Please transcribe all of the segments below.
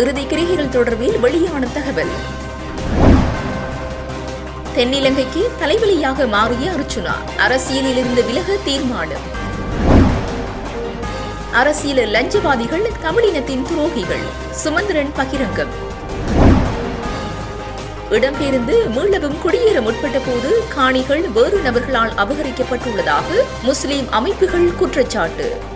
இறுதி கிரிகைகள் தொடர்பில் வெளியான தகவல். தென்னிலங்கைக்கு தலைவலியாக மாறிய அர்ஜுனா அரசியலில் இருந்து விலக தீர்மானம். அரசியல் லஞ்சவாதிகள் தமிழினத்தின் துரோகிகள் சுமந்திரன் பகிரங்கம். இடம்பெயர்ந்து மீளவும் குடியேற முற்பட்ட போது காணிகள் வேறு நபர்களால் அபகரிக்கப்பட்டுள்ளதாக முஸ்லிம் அமைப்புகள் குற்றச்சாட்டு.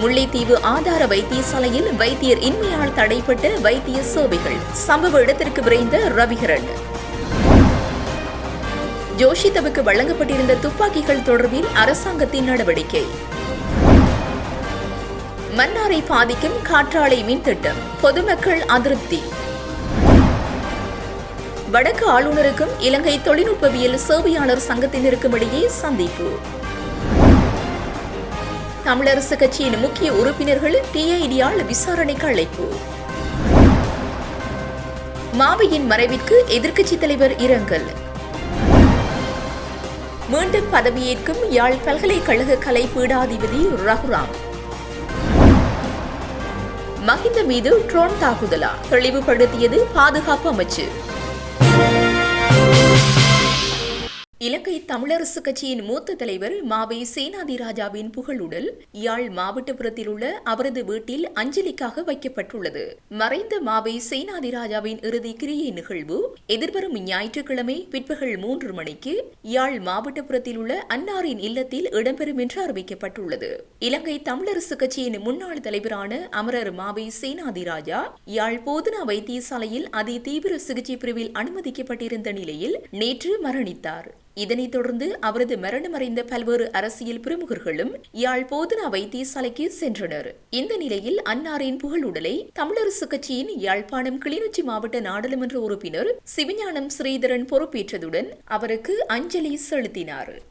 முல்லைத்தீவு ஆதார வைத்தியசாலையில் வைத்தியர் இன்மையால் தடைப்பட்ட வைத்திய சேவைகள் சம்பவ இடத்திற்கு விரைந்த ரவிகரன். ஜோஷிதவுக்கு வழங்கப்பட்டிருந்த துப்பாக்கிகள் தொடர்பில் அரசாங்கத்தின் நடவடிக்கை. மன்னாரை பாதிக்கும் காற்றாலை மின் திட்டம் பொதுமக்கள் அதிருப்தி. வடக்கு ஆளுநருக்கும் இலங்கை தொழில்நுட்பவியல் சேவையாளர் சங்கத்தினருக்கும் இடையே சந்திப்பு. தமிழரசு கட்சியின் முக்கிய உறுப்பினர்கள் டிஐடியால் விசாரணைக்கு அழைப்பு. மாவையின் மறைவிற்கு எதிர்க்கட்சித் தலைவர் இரங்கல். மீண்டும் பதவியேற்கும் யாழ் பல்கலைக்கழக கலை பீடாதிபதி ரகுராம். மஹிந்த மீது ட்ரோன் தாக்குதலா? தெளிவுபடுத்தியது பாதுகாப்பு அமைச்சு. இலங்கை தமிழரசு கட்சியின் மூத்த தலைவர் மாவை சேனாதி ராஜாவின் புகழுடல் யாழ் மாவட்டபுரத்தில் உள்ள அவரது வீட்டில் அஞ்சலிக்காக வைக்கப்பட்டுள்ளது. மறைந்த மாவை சேனாதிராஜாவின் இறுதி கிரியை நிகழ்வு எதிர்வரும் ஞாயிற்றுக்கிழமை பிற்பகல் மூன்று மணிக்கு யாழ் மாவட்டபுரத்தில் உள்ள அன்னாரின் இல்லத்தில் இடம்பெறும் என்று அறிவிக்கப்பட்டுள்ளது. இலங்கை தமிழரசு கட்சியின் முன்னாள் தலைவரான அமரர் மாவை சேனாதிராஜா யாழ் போதனா வைத்தியசாலையில் அதி தீவிர சிகிச்சை பிரிவில் அனுமதிக்கப்பட்டிருந்த நிலையில் நேற்று மரணித்தார். இதனைத் தொடர்ந்து அவரது மரணமடைந்த பல்வேறு அரசியல் பிரமுகர்களும் யாழ் போதனா வைத்தியசாலைக்கு சென்றனர். இந்த நிலையில் அன்னாரின் புகழுடலை தமிழரசு கட்சியின் யாழ்ப்பாணம் கிளிநொச்சி மாவட்ட நாடாளுமன்ற உறுப்பினர் சிவஞானம் ஸ்ரீதரன் பொறுப்பேற்றதுடன் அவருக்கு அஞ்சலி செலுத்தினார்.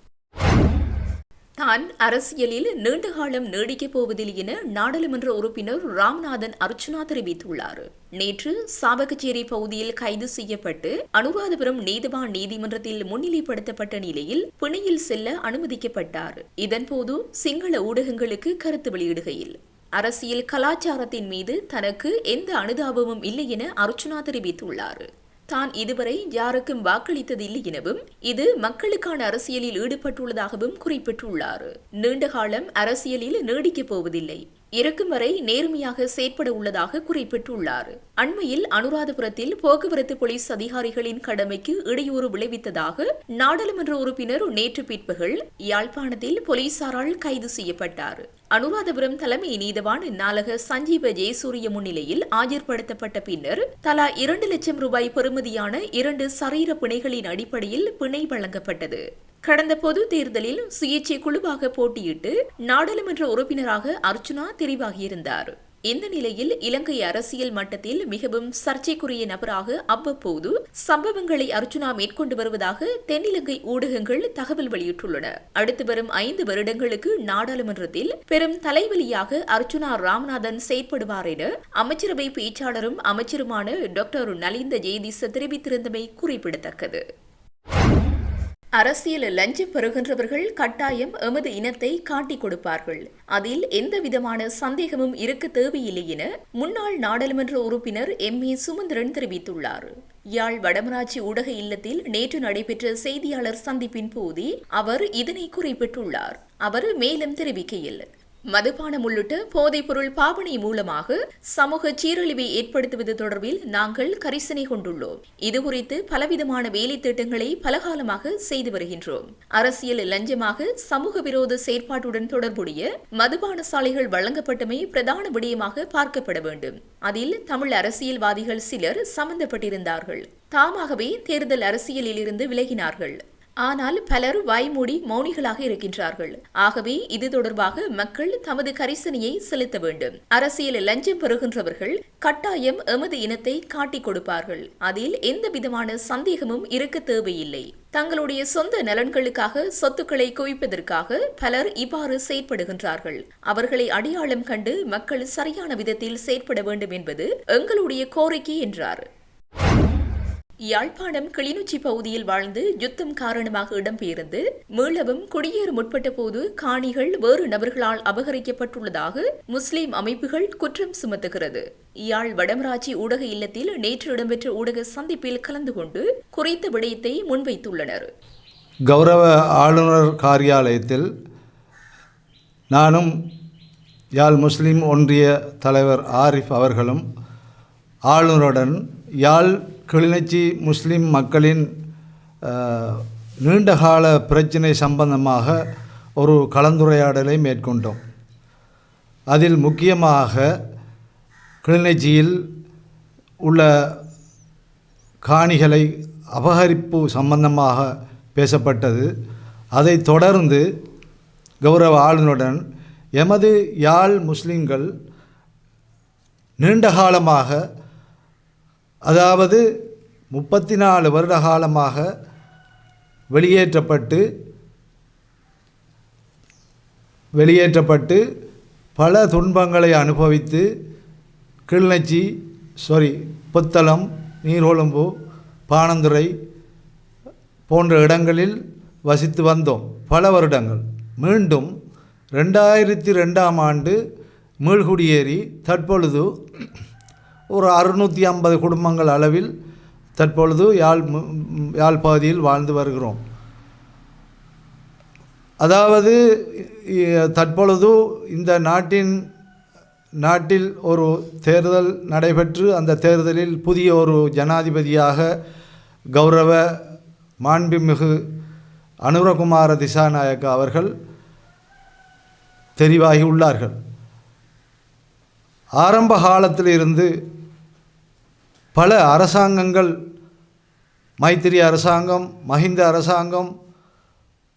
தான் அரசியலில் நீண்டகாலம் நீடிக்கப் போவதில்லை என நாடாளுமன்ற உறுப்பினர் ராம்நாதன் அர்ச்சுனா தெரிவித்துள்ளார். நேற்று சாவகச்சேரி பகுதியில் கைது செய்யப்பட்டு அனுராதபுரம் நீதிவான் நீதிமன்றத்தில் முன்னிலைப்படுத்தப்பட்ட நிலையில் பிணையில் செல்ல அனுமதிக்கப்பட்டார். இதன்போது சிங்கள ஊடகங்களுக்கு கருத்து வெளியிடுகையில் அரசியல் கலாச்சாரத்தின் மீது தனக்கு எந்த அனுதாபமும் இல்லை என அர்ச்சுனா தெரிவித்துள்ளார். தான் இதுவரை யாருக்கும் வாக்களித்ததில்லை எனவும் இது மக்களுக்கான அரசியலில் ஈடுபட்டுள்ளதாகவும் குறிப்பிட்டுள்ளார். நீண்டகாலம் அரசியலில் நீடிக்கப் போவதில்லை. இறக்கும் வரை நேர்மையாக செயற்பட உள்ளதாக குறிப்பிட்டுள்ளார். அண்மையில் அனுராதபுரத்தில் போக்குவரத்து போலீஸ் அதிகாரிகளின் கடமைக்கு இடையூறு விளைவித்ததாக நாடாளுமன்ற உறுப்பினர் நேற்று பிற்பகல் யாழ்ப்பாணத்தில் போலீசாரால் கைது செய்யப்பட்டார். அனுராதபுரம் தலைமை நீதவான் நாளக சஞ்சீவ ஜெயசூரிய முன்னிலையில் ஆஜர்படுத்தப்பட்ட பின்னர் தலா இரண்டு லட்சம் ரூபாய் பெறுமதியான இரண்டு சரீர பிணைகளின் அடிப்படையில் பிணை வழங்கப்பட்டது. கடந்த பொது தேர்தலில் சுயேட்சை குழுவாக போட்டியிட்டு நாடாளுமன்ற உறுப்பினராக அர்ச்சுனா தெரிவாகியிருந்தார். இந்த நிலையில் இலங்கை அரசியல் மட்டத்தில் மிகவும் சர்ச்சைக்குரிய நபராக அவ்வப்போது சம்பவங்களை அர்ச்சுனா மேற்கொண்டு வருவதாக தென்னிலங்கை ஊடகங்கள் தகவல் வெளியிட்டுள்ளன. அடுத்து வரும் ஐந்து வருடங்களுக்கு நாடாளுமன்றத்தில் பெரும் தலைவலியாக அர்ச்சுனா ராமநாதன் செயற்படுவார் என அமைச்சரவை பேச்சாளரும் அமைச்சருமான டாக்டர் நலிந்த ஜெய்திச தெரிவித்திருந்தமை குறிப்பிடத்தக்கது. அரசியல் லஞ்சம் பெறுகின்றவர்கள் கட்டாயம் எமது இனத்தை காட்டிக் கொடுப்பார்கள். அதில் எந்த விதமான சந்தேகமும் இருக்க தேவையில்லை என முன்னாள் நாடாளுமன்ற உறுப்பினர் எம். ஏ. சுமந்திரன் தெரிவித்துள்ளார். யாழ் வடமராட்சி ஊடக இல்லத்தில் நேற்று நடைபெற்ற செய்தியாளர் சந்திப்பின் போதே அவர் இதனை குறிப்பிட்டுள்ளார். அவர் மேலும் தெரிவிக்கையில் மதுபானம் உள்ளிட்ட போதைப்பொருள் பாவனை மூலமாக சமூக சீரழிவை ஏற்படுத்துவது தொடர்பில் நாங்கள் கரிசனை கொண்டுள்ளோம். இது குறித்து பலவிதமான வேலை திட்டங்களை பலகாலமாக செய்து வருகின்றோம். அரசியல் லஞ்சமாக சமூக விரோத செயற்பாட்டுடன் தொடர்புடைய மதுபான சாலைகள் வழங்கப்பட்டமை பிரதான விடயமாக பார்க்கப்பட வேண்டும். அதில் தமிழ் அரசியல்வாதிகள் சிலர் சம்பந்தப்பட்டிருந்தார்கள். தாமாகவே தேர்தல் அரசியலில் இருந்து விலகினார்கள். ஆனால் பலர் வாய்மூடி மௌனிகளாக இருக்கின்றார்கள். ஆகவே இது தொடர்பாக மக்கள் தமது கரிசனையை செலுத்த வேண்டும். அரசியல் லஞ்சம் பெறுகின்றவர்கள் கட்டாயம் எமது இனத்தை காட்டிக் கொடுப்பார்கள். அதில் எந்த விதமான சந்தேகமும் இருக்க தேவையில்லை. தங்களுடைய சொந்த நலன்களுக்காக சொத்துக்களை குவிப்பதற்காக பலர் இவ்வாறு செயற்படுகின்றார்கள். அவர்களை அடையாளம் கண்டு மக்கள் சரியான விதத்தில் செயற்பட வேண்டும் என்பது எங்களுடைய கோரிக்கை என்றார். யாழ்ப்பாணம் கிளிநொச்சி பகுதியில் வாழ்ந்து யுத்தம் காரணமாக இடம்பெயர்ந்து மீளவும் குடியேற முற்பட்ட போது காணிகள் வேறு நபர்களால் அபகரிக்கப்பட்டுள்ளதாக முஸ்லிம் அமைப்புகள் குற்றம் சுமத்துகிறது. யாழ் வடமராட்சி ஊடக இல்லத்தில் நேற்று இடம்பெற்ற ஊடக சந்திப்பில் கலந்து கொண்டு குறித்த விடயத்தை முன்வைத்துள்ளனர். கௌரவ ஆளுநர் காரியாலயத்தில் நானும் யாழ் முஸ்லிம் ஒன்றிய தலைவர் ஆரிஃப் அவர்களும் ஆளுநருடன் யாழ் கிளிநொச்சி முஸ்லீம் மக்களின் நீண்டகால பிரச்சினை சம்பந்தமாக ஒரு கலந்துரையாடலை மேற்கொண்டோம். அதில் முக்கியமாக கிளிநொச்சியில் உள்ள காணிகளை அபகரிப்பு சம்பந்தமாக பேசப்பட்டது. அதைத் தொடர்ந்து கௌரவ ஆளுநருடன் எமது யாழ் முஸ்லீம்கள் நீண்ட காலமாக அதாவது முப்பத்தி நாலு வருட காலமாக வெளியேற்றப்பட்டு வெளியேற்றப்பட்டு பல துன்பங்களை அனுபவித்து கிளிநொச்சி சாரி புத்தளம் நீர்கொழும்பு பாணந்துறை போன்ற இடங்களில் வசித்து வந்தோம். பல வருடங்கள். மீண்டும் ரெண்டாயிரத்தி ரெண்டாம் ஆண்டு மீள்குடியேறி தற்பொழுது ஒரு அறுநூற்றி ஐம்பது குடும்பங்கள் அளவில் தற்பொழுது யாழ் யாழ் பகுதியில் வாழ்ந்து வருகிறோம். அதாவது தற்பொழுது இந்த நாட்டின் நாட்டில் ஒரு தேர்தல் நடைபெற்று அந்த தேர்தலில் புதிய ஒரு ஜனாதிபதியாக கௌரவ மாண்புமிகு அனுரகுமார திசாநாயக்க அவர்கள் தெரிவாகி உள்ளார்கள் ஆரம்ப காலத்திலிருந்து பல அரசாங்கங்கள் மைத்திரி அரசாங்கம் மஹிந்த அரசாங்கம்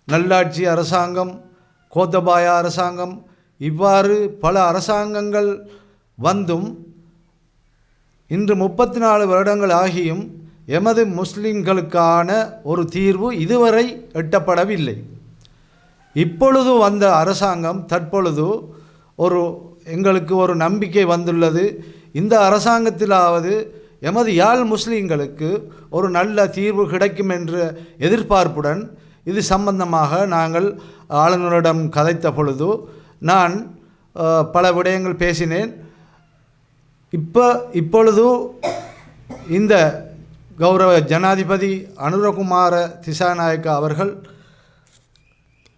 நல்லாட்சி அரசாங்கம் கோத்தபாய அரசாங்கம் இவ்வாறு பல அரசாங்கங்கள் வந்தும் இன்று முப்பத்தி நாலு வருடங்கள் ஆகியும் எமது முஸ்லிம்களுக்கான ஒரு தீர்வு இதுவரை எட்டப்படவில்லை. இப்பொழுது வந்த அரசாங்கம் தற்பொழுது ஒரு எங்களுக்கு ஒரு நம்பிக்கை வந்துள்ளது. இந்த அரசாங்கத்திலாவது எமது யாழ் முஸ்லீம்களுக்கு ஒரு நல்ல தீர்வு கிடைக்கும் என்ற எதிர்பார்ப்புடன் இது சம்பந்தமாக நாங்கள் ஆளுநரிடம் கதைத்த பொழுது நான் பல விடயங்கள் பேசினேன். இப்போ இப்பொழுது இந்த கௌரவ ஜனாதிபதி அனுரகுமார திசாநாயக்கா அவர்கள்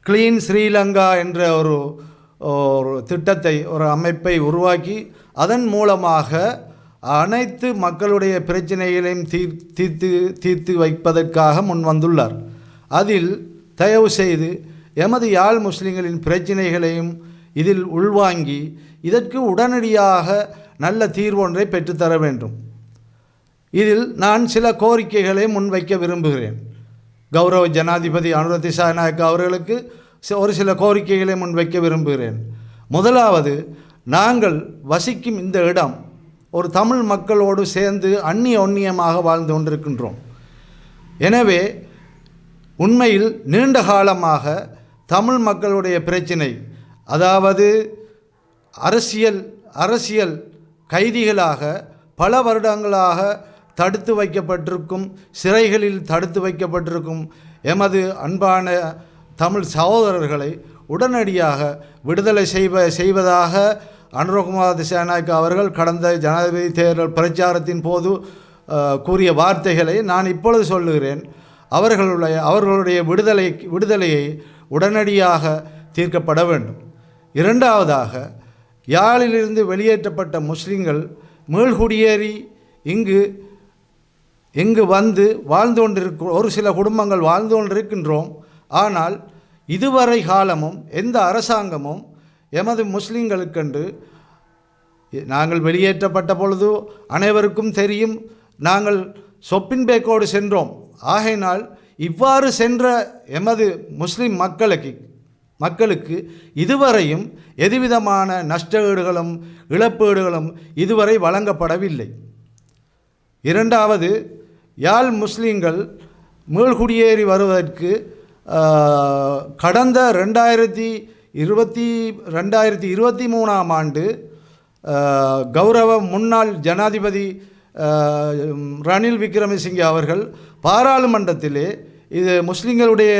கிளீன் ஸ்ரீலங்கா என்ற ஒரு ஒரு திட்டத்தை ஒரு அமைப்பை உருவாக்கி அதன் மூலமாக அனைத்து மக்களுடைய பிரச்சனைகளையும் தீர் தீர்த்து தீர்த்து வைப்பதற்காக முன் வந்துள்ளார் அதில் தயவு செய்து எமது யாழ் முஸ்லிம்களின் பிரச்சனைகளையும் இதில் உள்வாங்கி இதற்கு உடனடியாக நல்ல தீர்வொன்றை பெற்றுத்தர வேண்டும். இதில் நான் சில கோரிக்கைகளை முன்வைக்க விரும்புகிறேன். கௌரவ ஜனாதிபதி அனுர திசாநாயக்க அவர்களுக்கு ஒரு சில கோரிக்கைகளை முன்வைக்க விரும்புகிறேன். முதலாவது நாங்கள் வசிக்கும் இந்த இடம் ஒரு தமிழ் மக்களோடு சேர்ந்து அந்நிய ஒன்னியமாக வாழ்ந்து கொண்டிருக்கின்றோம். எனவே உண்மையில் நீண்ட காலமாக தமிழ் மக்களுடைய பிரச்சினை அதாவது அரசியல் அரசியல் கைதிகளாக பல வருடங்களாக தடுத்து வைக்கப்பட்டிருக்கும் சிறைகளில் தடுத்து வைக்கப்பட்டிருக்கும் எமது அன்பான தமிழ் சகோதரர்களை உடனடியாக விடுதலை செய்வ செய்வதாக அனுரகுமார் திசாநாயக்க அவர்கள் கடந்த ஜனாதிபதி தேர்தல் பிரச்சாரத்தின் போது கூறிய வார்த்தைகளை நான் இப்பொழுது சொல்லுகிறேன். அவர்களுடைய அவர்களுடைய விடுதலை விடுதலையை உடனடியாக தீர்க்கப்பட வேண்டும். இரண்டாவதாக யாழிலிருந்து வெளியேற்றப்பட்ட முஸ்லிம்கள் மீள்குடியேறி இங்கு இங்கு வந்து வாழ்ந்து கொண்டிருக்க ஒரு சில குடும்பங்கள் வாழ்ந்து கொண்டிருக்கின்றோம். ஆனால் இதுவரை காலமும் எந்த அரசாங்கமும் எமது முஸ்லிம்களுக்கென்று நாங்கள் வெளியேற்றப்பட்ட பொழுது அனைவருக்கும் தெரியும் நாங்கள் சொப்பின் பேக்கோடு சென்றோம். ஆகையினால் இவ்வாறு சென்ற எமது முஸ்லிம் மக்களுக்கு மக்களுக்கு இதுவரையும் எதுவிதமான நஷ்டஈடுகளும் இழப்பீடுகளும் இதுவரை வழங்கப்படவில்லை. இரண்டாவது யாழ் முஸ்லீம்கள் மீள்குடியேறி வருவதற்கு கடந்த ரெண்டாயிரத்தி இருபத்தி ரெண்டாயிரத்தி இருபத்தி மூணாம் ஆண்டு கௌரவ முன்னாள் ஜனாதிபதி ரணில் விக்ரமசிங்கே அவர்கள் பாராளுமன்றத்திலே இது முஸ்லிம்களுடைய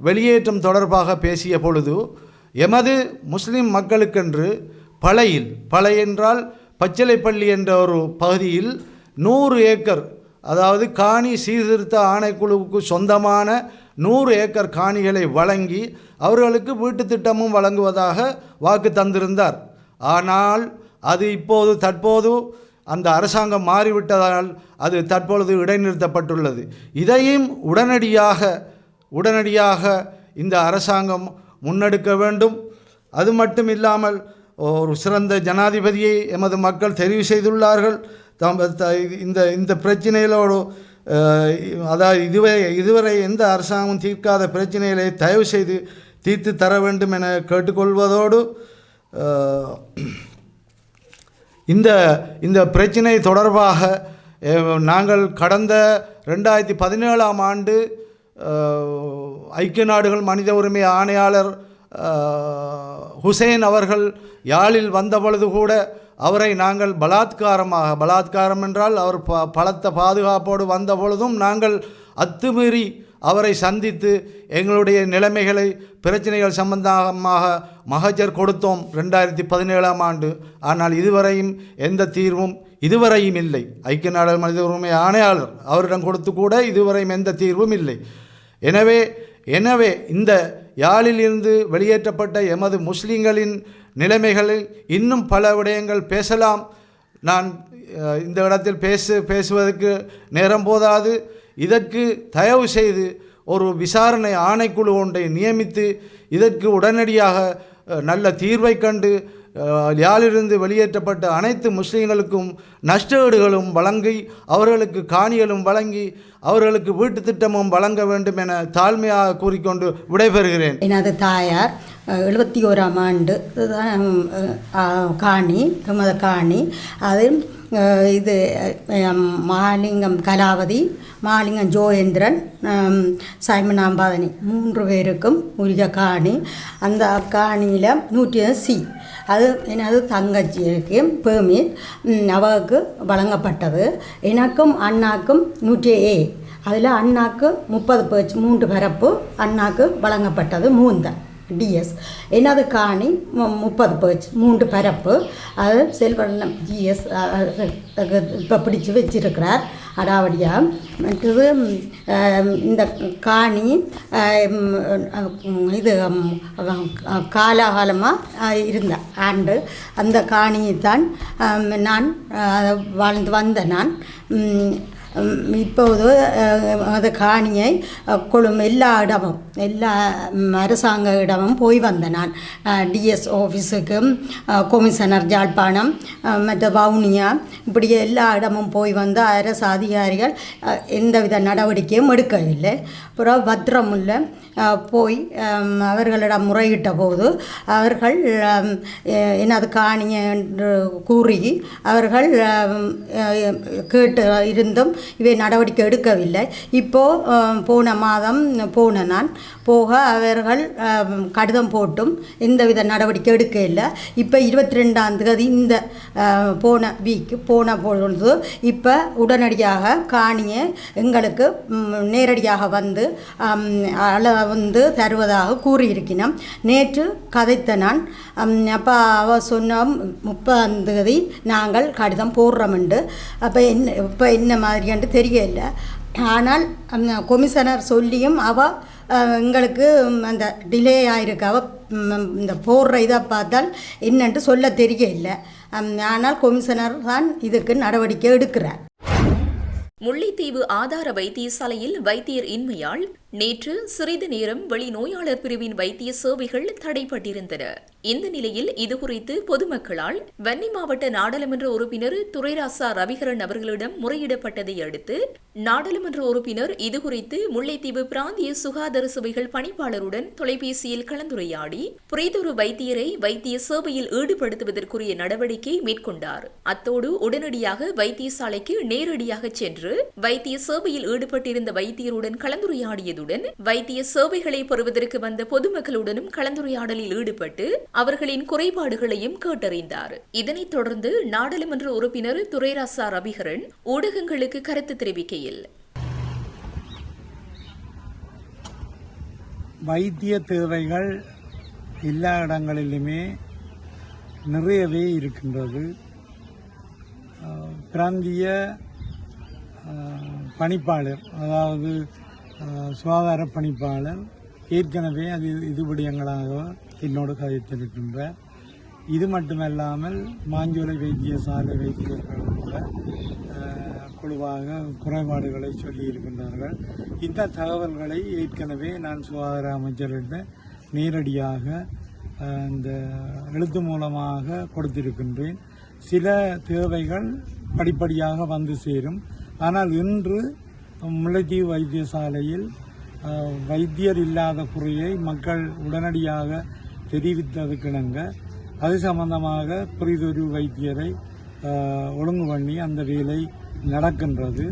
வெளியேற்றம் தொடர்பாக பேசிய பொழுது எமது முஸ்லிம் மக்களுக்கென்று பழையில் பழை என்றால் பச்சிலைப்பள்ளி என்ற ஒரு பகுதியில் நூறு ஏக்கர் அதாவது காணி சீர்திருத்த ஆணைக்குழுவுக்கு சொந்தமான நூறு ஏக்கர் காணிகளை வழங்கி அவர்களுக்கு வீட்டு திட்டமும் வழங்குவதாக வாக்கு தந்திருந்தார். ஆனால் அது இப்போது தற்போது அந்த அரசாங்கம் மாறிவிட்டதால் அது தற்பொழுது இடைநிறுத்தப்பட்டுள்ளது. இதையும் உடனடியாக உடனடியாக இந்த அரசாங்கம் முன்னெடுக்க வேண்டும். அது மட்டும் இல்லாமல் ஒரு சிறந்த ஜனாதிபதியை எமது மக்கள் தெரிவு செய்துள்ளார்கள். த- இந்த இந்த பிரச்சனைகளோடு அதாவது இதுவரை இதுவரை எந்த அரசாங்கமும் தீர்க்காத பிரச்சனைகளை தயவு செய்து தீர்த்து தர வேண்டும் என கேட்டுக்கொள்வதோடு இந்த இந்த பிரச்சினை தொடர்பாக நாங்கள் கடந்த ரெண்டாயிரத்தி பதினேழாம் ஆண்டு ஐக்கிய நாடுகள் மனித உரிமை ஆணையாளர் ஹுசைன் ஹுசேன் அவர்கள் யாழில் வந்த பொழுது கூட அவரை நாங்கள் பலாத்காரமாக பலாத்காரம் என்றால் அவர் ப பலத்த பாதுகாப்போடு வந்த பொழுதும் நாங்கள் அத்துமீறி அவரை சந்தித்து எங்களுடைய நிலைமைகளை பிரச்சனைகள் சம்பந்தமாக மகஜர் கொடுத்தோம் ரெண்டாயிரத்தி பதினேழாம் ஆண்டு. ஆனால் இதுவரையும் எந்த தீர்வும் இதுவரையும் இல்லை. ஐக்கிய நாடுகள் மனித உரிமை ஆணையாளர் அவரிடம் கொடுத்து கூட இதுவரையும் எந்த தீர்வும் இல்லை. எனவே எனவே இந்த யாழிலிருந்து வெளியேற்றப்பட்ட எமது முஸ்லீம்களின் நிலைமைகளில் இன்னும் பல விடயங்கள் பேசலாம். நான் இந்த இடத்தில் பேசு பேசுவதற்கு நேரம் போதாது. இதற்கு தயவு செய்து ஒரு விசாரணை ஆணைக்குழு ஒன்றை நியமித்து இதற்கு உடனடியாக நல்ல தீர்வை கண்டு யாழிலிருந்து வெளியேற்றப்பட்ட அனைத்து முஸ்லீம்களுக்கும் நஷ்டஈடுகளும் வழங்கி அவர்களுக்கு காணிகளும் வழங்கி அவர்களுக்கு வீட்டு திட்டமும் வழங்க வேண்டும் என தாழ்மையாக கூறிக்கொண்டு விடைபெறுகிறேன். எனது தாயார் எழுபத்தி ஓராம் ஆண்டு தான், காணி எமது காணி அது இது மாலிங்கம் கலாவதி மாலிங்கம் ஜோயேந்திரன் சைமன் சைமனாம்பாதனி மூன்று பேருக்கும் உரிய காணி அந்த காணியில் நூற்றி சி அது எனது தங்கச்சிக்கு பெர்மிட் அவருக்கு வழங்கப்பட்டது எனக்கும் அண்ணாக்கும் நூற்றி ஏ அதில் அண்ணாக்கு முப்பது பேச்சு மூன்று பரப்பு அண்ணாக்கு வழங்கப்பட்டது மூந்தன் டிஎஸ் எனது காணி மு- முப்பது பேஜ் மூன்று பரப்பு. அது செல்வண்ணம் ஜிஎஸ் இப்போ பிடிச்சு வச்சிருக்கிறார் அடாவடியாக மற்றது இந்த காணி இது காலாகாலமாக இருந்த ஆண்டு. அந்த காணியை தான் நான் வாழ்ந்து வந்த நான். இப்போது அஹ், அது காணியை கொழும் எல்லா இடமும் எல்லா அரசாங்க இடமும் போய் வந்தேன் நான் டிஎஸ் ஆஃபீஸுக்கும் கொமிஷனர் ஜாழ்ப்பாணம் மற்ற வவுனியா இப்படி எல்லா இடமும் போய் வந்து அரசு அதிகாரிகள் எந்தவித நடவடிக்கையும் எடுக்கவில்லை. அப்புறம் பத்திரமுல்ல போய் அவர்களிடம் முறையிட்ட போது அவர்கள் அம், எ- எனது காணியை என்று கூறி அவர்கள் கேட்டு இருந்தும் இவை நடவடிக்கை எடுக்கவில்லை. இப்போது போன மாதம் போன நான் போக அவர்கள் கடிதம் போட்டும் எந்தவித நடவடிக்கை எடுக்க இல்லை இப்போ இருபத்தி ரெண்டாம் தேதி இந்த போன வீக் போன பொழுது இப்போ உடனடியாக காணியை எங்களுக்கு நேரடியாக வந்து அள வந்து தருவதாக கூறியிருக்கிறோம். நேற்று கதைத்த நான் அப்போ அவ சொன்ன முப்பதாம் தேதி நாங்கள் கடிதம் போடுறோம் அப்போ என்ன இப்போ என்ன மாதிரியான மாதிரியான்ட்டு தெரியல. ஆனால் கொமிஷனர் சொல்லியும் அவ எங்களுக்கு அந்த டிலே ஆயிருக்கு. அவ இந்த போடுற இதை பார்த்தால் என்னென்று சொல்ல தெரியல. ஆனால் கொமிஷனர் தான் இதுக்கு நடவடிக்கை எடுக்கிறார். முல்லைத்தீவு ஆதார வைத்தியசாலையில் வைத்தியர் இன்மையால் நேற்று சிறிது நேரம் வெளிநோயாளர் பிரிவின் வைத்திய சேவைகள் தடைப்பட்டிருந்தன. இந்த நிலையில் இதுகுறித்து பொதுமக்களால் வன்னி மாவட்ட நாடாளுமன்ற உறுப்பினர் துரைராசா ரவிகரன் அவர்களிடம் முறையிடப்பட்டதை அடுத்து நாடாளுமன்ற உறுப்பினர் இதுகுறித்து முல்லைத்தீவு பிராந்திய சுகாதார சபைகள் பணிப்பாளருடன் தொலைபேசியில் கலந்துரையாடி புரிதொரு வைத்தியரை வைத்திய சேவையில் ஈடுபடுத்துவதற்குரிய நடவடிக்கை மேற்கொண்டார். அத்தோடு உடனடியாக வைத்தியசாலைக்கு நேரடியாக சென்று வைத்திய சேவையில் ஈடுபட்டிருந்த வைத்தியருடன் கலந்துரையாடியது வழங்கியதுடன் வைத்திய சேவைகளை பெறுவதற்கு வந்த பொதுமக்களுடனும் கலந்துரையாடலில் ஈடுபட்டு அவர்களின் குறைபாடுகளையும் கேட்டறிந்தார். இதனைத் தொடர்ந்து நாடாளுமன்ற உறுப்பினர் துரைராசா ரவிகரன் ஊடகங்களுக்கு கருத்து தெரிவிக்கையில். வைத்திய தேவைகள் எல்லா இடங்களிலுமே நிறையவே இருக்கின்றது. பிராந்திய பணிப்பாளர் அதாவது சுகாதார பணிப்பாளர் ஏற்கனவே அது இது விடயங்களாக என்னோடு கதைத்திருக்கின்றார் இது மட்டுமல்லாமல் மாஞ்சோலை வைத்தியசாலை வைத்தியர்கள் கூட குழுவாக குறைபாடுகளை சொல்லியிருக்கின்றார்கள். இந்த தகவல்களை ஏற்கனவே நான் சுகாதார அமைச்சரிடம் நேரடியாக இந்த எழுத்து மூலமாக கொடுத்திருக்கின்றேன். சில தேவைகள் படிப்படியாக வந்து சேரும். ஆனால் இன்று முல்லைத்தீவு வைத்தியசாலையில் வைத்தியர் இல்லாத குறையை மக்கள் உடனடியாக தெரிவித்ததுக்கிணங்க. அது சம்பந்தமாக பிரிதொரு வைத்தியரை ஒழுங்கு பண்ணி அந்த வேலை நடக்கின்றது.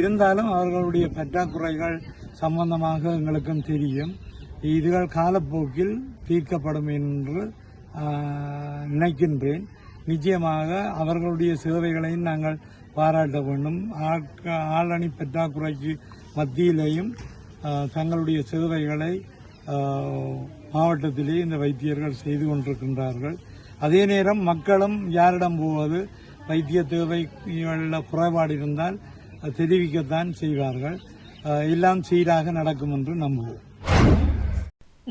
இருந்தாலும் அவர்களுடைய பற்றாக்குறைகள் சம்பந்தமாக எங்களுக்கும் தெரியும். இதுகள் காலப்போக்கில் தீர்க்கப்படும் என்று நினைக்கின்றேன். நிச்சயமாக அவர்களுடைய சேவைகளையும் நாங்கள் பாராட்ட வேண்டும் ஆட்க- ஆளணி பற்றாக்குறைக்கு மத்தியிலேயும் தங்களுடைய சேவைகளை மாவட்டத்திலே இந்த வைத்தியர்கள் செய்து கொண்டிருக்கின்றார்கள். அதே நேரம் மக்களும் யாரிடம் போவது வைத்திய தேவைகளில் குறைபாடு இருந்தால் தெரிவிக்கத்தான் செய்வார்கள். எல்லாம் சீராக நடக்கும் என்று நம்புவோம்.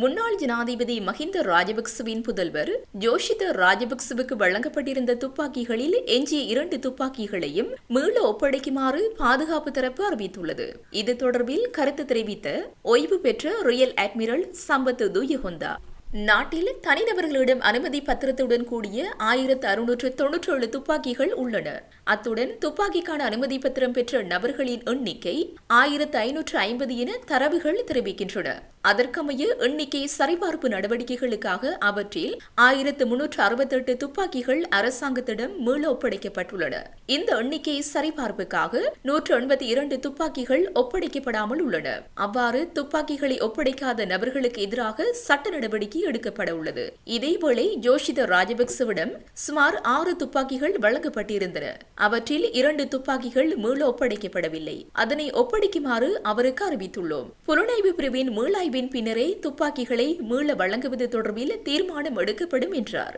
முன்னாள் ஜனாதிபதி மஹிந்த ராஜபக்சவின் புதல்வர் ஜோஷித ராஜபக்சவுக்கு வழங்கப்பட்டிருந்த துப்பாக்கிகளில் எஞ்சிய இரண்டு துப்பாக்கிகளையும் மீள ஒப்படைக்குமாறு பாதுகாப்பு தரப்பு அறிவித்துள்ளது. இது தொடர்பில் கருத்து தெரிவித்த ஓய்வு பெற்ற ரியல் அட்மிரல் சம்பத் துயஹொந்தா நாட்டில் தனிநபர்களிடம் அனுமதி பத்திரத்துடன் கூடிய ஆயிரத்து அறுநூற்று தொன்னூற்றேழு துப்பாக்கிகள் உள்ளன. அத்துடன் துப்பாக்கிக்கான அனுமதி பத்திரம் பெற்ற நபர்களின் எண்ணிக்கை ஆயிரத்து ஐநூற்று ஐம்பது என தரவுகள் தெரிவிக்கின்றன. அதற்கமைய எண்ணிக்கை சரிபார்ப்பு நடவடிக்கைகளுக்காக அவற்றில் ஆயிரத்து முன்னூற்று அறுபத்தெட்டு துப்பாக்கிகள் அரசாங்கத்திடம் மீள ஒப்படைக்கப்பட்டுள்ளன. இந்த எண்ணிக்கை சரிபார்ப்புக்காக நூற்று எண்பத்தி இரண்டு துப்பாக்கிகள் ஒப்படைக்கப்படாமல் உள்ளன. அவ்வாறு துப்பாக்கிகளை ஒப்படைக்காத நபர்களுக்கு எதிராக சட்ட நடவடிக்கை எடுக்கப்பட உள்ளது. இதேவேளை ஜோஷித ராஜபக்சவிடம் சுமார் ஆறு துப்பாக்கிகள் வழங்கப்பட்டிருந்தன. அவற்றில் இரண்டு துப்பாக்கிகள் மீள ஒப்படைக்கப்படவில்லை. அதனை ஒப்படைக்குமாறு அவருக்கு அறிவித்துள்ளோம். புலனாய்வு பிரிவின் மீளாய்வின் பின்னரே துப்பாக்கிகளை மீள வழங்குவது தொடர்பில் தீர்மானம் எடுக்கப்படும் என்றார்.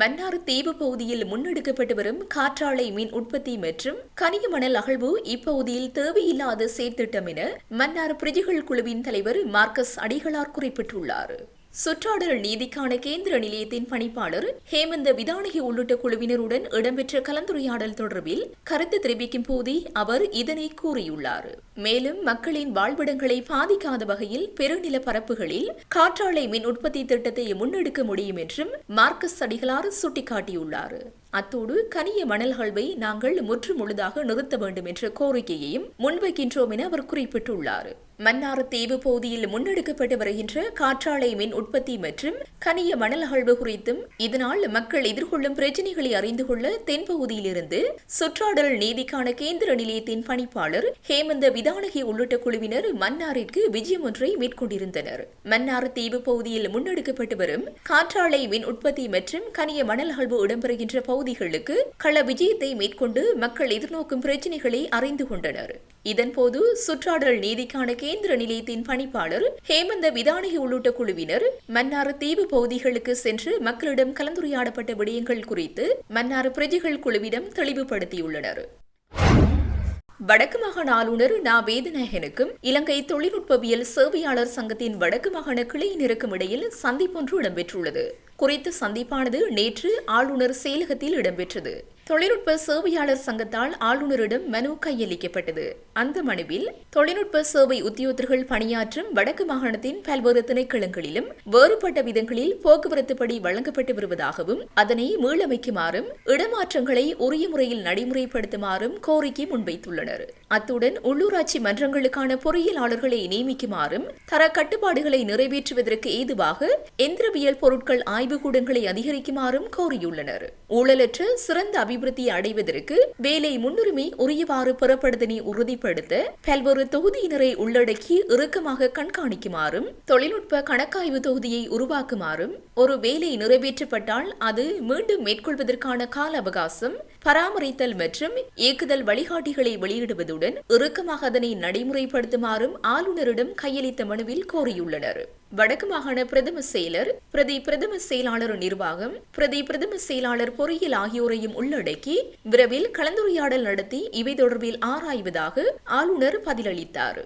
மன்னார் தீவு பகுதியில் முன்னெடுக்கப்பட்டு வரும் காற்றாலை மின் உற்பத்தி மற்றும் கனிமணல் அகழ்வு இப்பகுதியில் தேவையில்லாத செயற்திட்டம் என மன்னார் பிரஜைகள் குழுவின் தலைவர் மார்க்கஸ் அடிகளார் குறிப்பிட்டுள்ளார். சுற்றாடல் நீதிக்கான கேந்திர நிலையத்தின் பணிப்பாளர் ஹேமந்த விதானகி உள்ளிட்ட குழுவினருடன் இடம்பெற்ற கலந்துரையாடல் தொடர்பில் கருத்து தெரிவிக்கும் போதே அவர் இதனை கூறியுள்ளார். மேலும் மக்களின் வாழ்விடங்களை பாதிக்காத வகையில் பெருநில பரப்புகளில் காற்றாலை மின் உற்பத்தி திட்டத்தை முன்னெடுக்க முடியும் என்றும் மார்க்கஸ் அடிகளார் சுட்டிக்காட்டியுள்ளார். அத்தோடு கனிய மணல்கள்வை நாங்கள் முற்று முழுதாக நிறுத்த வேண்டும் என்ற கோரிக்கையையும் முன்வைக்கின்றோம் என அவர் குறிப்பிட்டுள்ளார். மன்னார் தீவு பகுதியில் முன்னெடுக்கப்பட்டு வருகின்ற காற்றாலை மின் உற்பத்தி மற்றும் கனிய மணல் அகழ்வு குறித்தும் இதனால் மக்கள் எதிர்கொள்ளும் பிரச்சினைகளை அறிந்து கொள்ள தென்பகுதியிலிருந்து சுற்றாடல் நீதிக்கான கேந்திர நிலையத்தின் பணிப்பாளர் ஹேமந்த விதானகி உள்ளிட்ட குழுவினர் மன்னாரிற்கு விஜயம் ஒன்றை மேற்கொண்டிருந்தனர். மன்னார் தீவு பகுதியில் முன்னெடுக்கப்பட்டு வரும் காற்றாலை மின் உற்பத்தி மற்றும் கனிய மணல் அகழ்வு இடம்பெறுகின்ற பகுதிகளுக்கு கள விஜயத்தை மேற்கொண்டு மக்கள் எதிர்நோக்கும் பிரச்சினைகளை அறிந்து கொண்டனர். இதன்போது சுற்றாடல் நீதிக்கான கேந்திர நிலையத்தின் பணிப்பாளர் ஹேமந்த விதானகி உள்ளிட்ட குழுவினர் மன்னார் தீவு பகுதிகளுக்கு சென்று மக்களிடம் கலந்துரையாடப்பட்ட விடயங்கள் குறித்து மன்னார் பிரஜைகள் குழுவிடம் தெளிவுபடுத்தியுள்ளனர். வடக்கு மாகாண ஆளுநர் நா. வேதநாயகனுக்கும் இலங்கை தொழில்நுட்பவியல் சேவையாளர் சங்கத்தின் வடக்கு மாகாண கிளையினருக்கும் இடையில் சந்திப்பொன்று இடம்பெற்றுள்ளது. குறித்த சந்திப்பானது நேற்று ஆளுநர் செயலகத்தில் இடம்பெற்றது. தொழில்நுட்ப சேவையாளர் சங்கத்தால் ஆளுநரிடம் மனு கையளிக்கப்பட்டது. அந்த மனுவில் தொழில்நுட்ப சேவை உத்தியோகர்கள் பணியாற்றும் வடக்கு மாகாணத்தின் பல்வேறு திணைக்களங்களிலும் வேறுபட்ட விதங்களில் போக்குவரத்து படி வழங்கப்பட்டு வருவதாகவும் அதனை மீளமைக்குமாறும் இடமாற்றங்களை உரிய முறையில் நடைமுறைப்படுத்துமாறும் கோரிக்கை முன்வைத்துள்ளனர். அத்துடன் உள்ளூராட்சி மன்றங்களுக்கான பொறியியலாளர்களை நியமிக்குமாறும் தர கட்டுப்பாடுகளை நிறைவேற்றுவதற்கு ஏதுவாக எந்திரவியல் பொருட்கள் ஆய்வுக்கூடங்களை அதிகரிக்குமாறும் கோரியுள்ளனர். ஊழலற்ற சிறந்த அபிவிருத்தி அடைவதற்கு வேலை முன்னுரிமை உரியவாறு பெறப்படுதனை உறுதிப்படுத்த பல்வேறு தொகுதியினரை உள்ளடக்கி இறுக்கமாக கண்காணிக்குமாறும் தொழில்நுட்ப கணக்காய்வு தொகுதியை உருவாக்குமாறும் ஒரு வேலை நிறைவேற்றப்பட்டால் அது மீண்டும் மேற்கொள்வதற்கான கால அவகாசம் பராமரித்தல் மற்றும் இயக்குதல் வழிகாட்டிகளை வெளியிடுவதுடன் இறுக்கமாக அதனை நடைமுறைப்படுத்துமாறும் ஆளுநரிடம் கையளித்த மனுவில் கோரியுள்ளனர். வடக்கு மாகாண பிரதம செயலர் பிரதி பிரதம செயலாளர் நிர்வாகம் பிரதி பிரதம செயலாளர் பொறியியல் ஆகியோரையும் உள்ளடக்கி விரைவில் கலந்துரையாடல் நடத்தி இவை தொடர்பில் ஆராய்வதாக ஆளுநர் பதிலளித்தார்.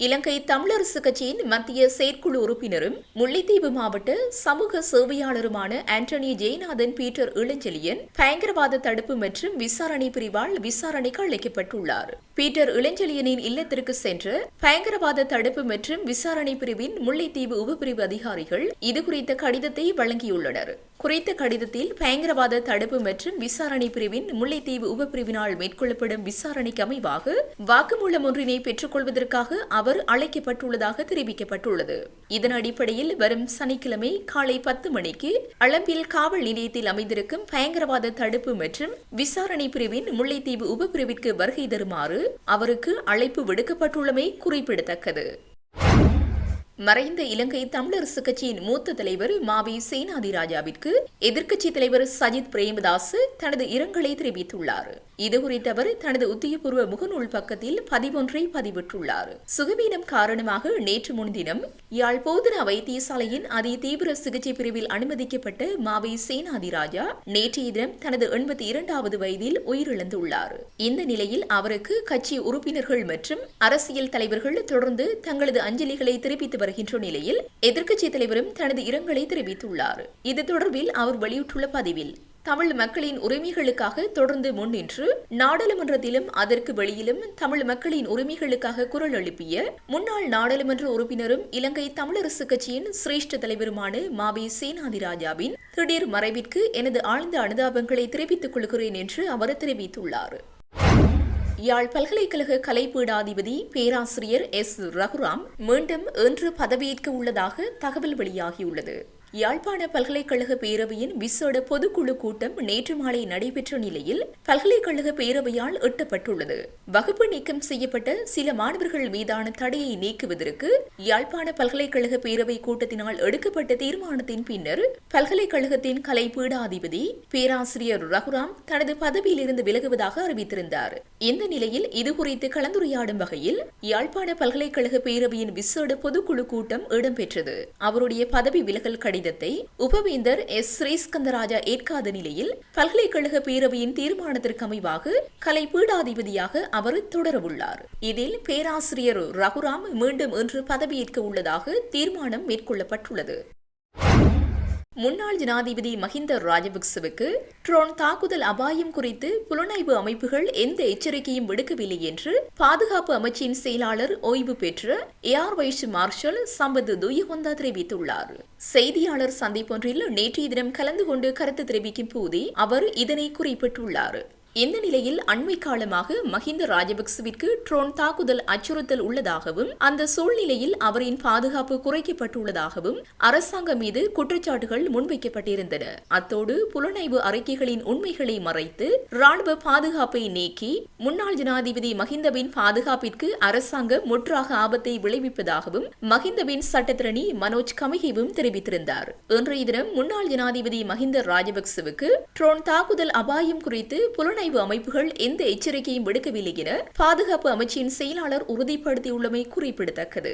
இலங்கை தமிழரசு கட்சியின் மத்திய செயற்குழு உறுப்பினரும் முல்லைத்தீவு மாவட்ட சமூக சேவையாளருமான ஆண்டனி ஜெயநாதன் பீட்டர் இளஞ்செலியன் பயங்கரவாத தடுப்பு மற்றும் விசாரணை பிரிவால் விசாரணைக்கு அழைக்கப்பட்டுள்ளார். பீட்டர் இளஞ்செழியனின் இல்லத்திற்கு சென்ற பயங்கரவாத தடுப்பு மற்றும் விசாரணை பிரிவின் முல்லைத்தீவு உபபிரிவு அதிகாரிகள் இதுகுறித்த கடிதத்தை வழங்கியுள்ளனர். குறித்த கடிதத்தில் பயங்கரவாத தடுப்பு மற்றும் விசாரணை பிரிவின் முல்லைத்தீவு உபப்பிரிவினால் மேற்கொள்ளப்படும் விசாரணைக்கு அமைவாக வாக்குமூலம் ஒன்றினை பெற்றுக்கொள்வதற்காக அவர் அழைக்கப்பட்டுள்ளதாக தெரிவிக்கப்பட்டுள்ளது. இதன் அடிப்படையில் வரும் சனிக்கிழமை காலை பத்து மணிக்கு அளம்பில் காவல் நிலையத்தில் அமைந்திருக்கும் பயங்கரவாத தடுப்பு மற்றும் விசாரணை பிரிவின் முல்லைத்தீவு உபப்பிரிவிற்கு வருகை தருமாறு அவருக்கு அழைப்பு விடுக்கப்பட்டுள்ளமை குறிப்பிடத்தக்கது. மறைந்த இலங்கை தமிழரசு கட்சியின் மூத்த தலைவர் மாவி சேனாதிராஜாவிற்கு எதிர்க்கட்சி தலைவர் சஜித் பிரேமதாஸ் தனது இரங்கலை தெரிவித்துள்ளார். இது குறித்து அவர் தனது உத்தியபூர்வ முகநூல் பக்கத்தில் பதிவொன்றை பதிவிட்டுள்ளார். சுகவீனம் காரணமாக நேற்று முன்தினம் யாழ் போதனா வைத்தியசாலையின் அதி தீவிர சிகிச்சை பிரிவில் அனுமதிக்கப்பட்ட மாவி சேனாதிராஜா நேற்றைய தினம் தனது எண்பத்தி இரண்டாவது வயதில் உயிரிழந்துள்ளார். இந்த நிலையில் அவருக்கு கட்சி உறுப்பினர்கள் மற்றும் அரசியல் தலைவர்கள் தொடர்ந்து தங்களது அஞ்சலிகளை தெரிவித்து வருகின்ற நிலையில் எதிர்க்கட்சி தலைவரும் தனது இரங்கலை தெரிவித்துள்ளார். இது தொடர்பில் அவர் வெளியிட்டுள்ள பதிவில் தமிழ் மக்களின் உரிமைகளுக்காக தொடர்ந்து முன்னின்று நாடாளுமன்றத்திலும் அதற்கு வெளியிலும் தமிழ் மக்களின் உரிமைகளுக்காக குரல் எழுப்பிய முன்னாள் நாடாளுமன்ற உறுப்பினரும் இலங்கை தமிழரசு கட்சியின் சிரேஷ்ட தலைவருமான மாவி சேனாதிராஜாவின் திடீர் மறைவிற்கு எனது ஆழ்ந்த அனுதாபங்களை தெரிவித்துக் கொள்கிறேன் என்று அவர் தெரிவித்துள்ளார். யாழ் பல்கலைக்கழக கலைப்பீடாதிபதி பேராசிரியர் எஸ் ரகுராம் மீண்டும் இன்று பதவியேற்க உள்ளதாக தகவல் வெளியாகியுள்ளது. யாழ்ப்பாண பல்கலைக்கழக பேரவையின் விசேட பொதுக்குழு கூட்டம் நேற்று மாலை நடைபெற்ற நிலையில் பல்கலைக்கழக பேரவையால் எட்டப்பட்டுள்ளது. வகுப்பு நீக்கம் செய்யப்பட்ட சில மாணவர்கள் மீதான தடையை நீக்குவதற்கு யாழ்ப்பாண பல்கலைக்கழக பேரவை கூட்டத்தினால் எடுக்கப்பட்ட தீர்மானத்தின் பின்னர் பல்கலைக்கழகத்தின் கலை பீடாதிபதி பேராசிரியர் ரகுராம் தனது பதவியிலிருந்து விலகுவதாக அறிவித்திருந்தார். இந்த நிலையில் இதுகுறித்து கலந்துரையாடும் வகையில் யாழ்ப்பாண பல்கலைக்கழக பேரவையின் விசேட பொதுக்குழு கூட்டம் இடம்பெற்றது. அவருடைய பதவி விலகல் கடிதம் கடிதத்தை உபவேந்தர் எஸ். ஸ்ரீஸ்கந்தராஜா ஏற்காத நிலையில் பல்கலைக்கழக பேரவையின் தீர்மானத்திற்கு அமைவாக கலை பீடாதிபதியாக அவர் தொடரவுள்ளார். இதில் பேராசிரியர் ரகுராம் மீண்டும் இன்று பதவியேற்க உள்ளதாக தீர்மானம் மேற்கொள்ளப்பட்டுள்ளது. முன்னாள் ஜனாதிபதி மஹிந்த ராஜபக்சவுக்கு ட்ரோன் தாக்குதல் அபாயம் குறித்து புலனாய்வு அமைப்புகள் எந்த எச்சரிக்கையும் விடுக்கவில்லை என்று பாதுகாப்பு அமைச்சின் செயலாளர் ஓய்வு பெற்ற air vice marshal Sampath Thuyacontha தெரிவித்துள்ளார். செய்தியாளர் சந்திப்பொன்றில் நேற்றைய தினம் கலந்து கொண்டு கருத்து தெரிவிக்கும் போதே அவர் இதனை குறிப்பிட்டுள்ளார். இந்த நிலையில் அண்மை காலமாக மஹிந்த ராஜபக்சவிற்கு ட்ரோன் தாக்குதல் அச்சுறுத்தல் உள்ளதாகவும் அந்த சூழ்நிலையில் அவரின் பாதுகாப்பு குறைக்கப்பட்டுள்ளதாகவும் அரசாங்கம் மீது குற்றச்சாட்டுகள் முன்வைக்கப்பட்டிருந்தன. அத்தோடு புலனாய்வு அறிக்கைகளின் உண்மைகளை மறைத்து ராணுவ பாதுகாப்பை நீக்கி முன்னாள் ஜனாதிபதி மஹிந்தவின் பாதுகாப்பிற்கு அரசாங்கம் முற்றாக ஆபத்தை விளைவிப்பதாகவும் மஹிந்தவின் சட்டத்திரணி மனோஜ் கமிகவும் தெரிவித்திருந்தார். இன்றைய தினம் முன்னாள் ஜனாதிபதி மஹிந்த ராஜபக்சவுக்கு ட்ரோன் தாக்குதல் அபாயம் குறித்து புலனாய்வு புலனாய்வு அமைப்புகள் எந்த எச்சரிக்கையும் விடுக்கவில்லை என பாதுகாப்பு அமைச்சின் செயலாளர் உறுதிப்படுத்தியுள்ளமை குறிப்பிடத்தக்கது.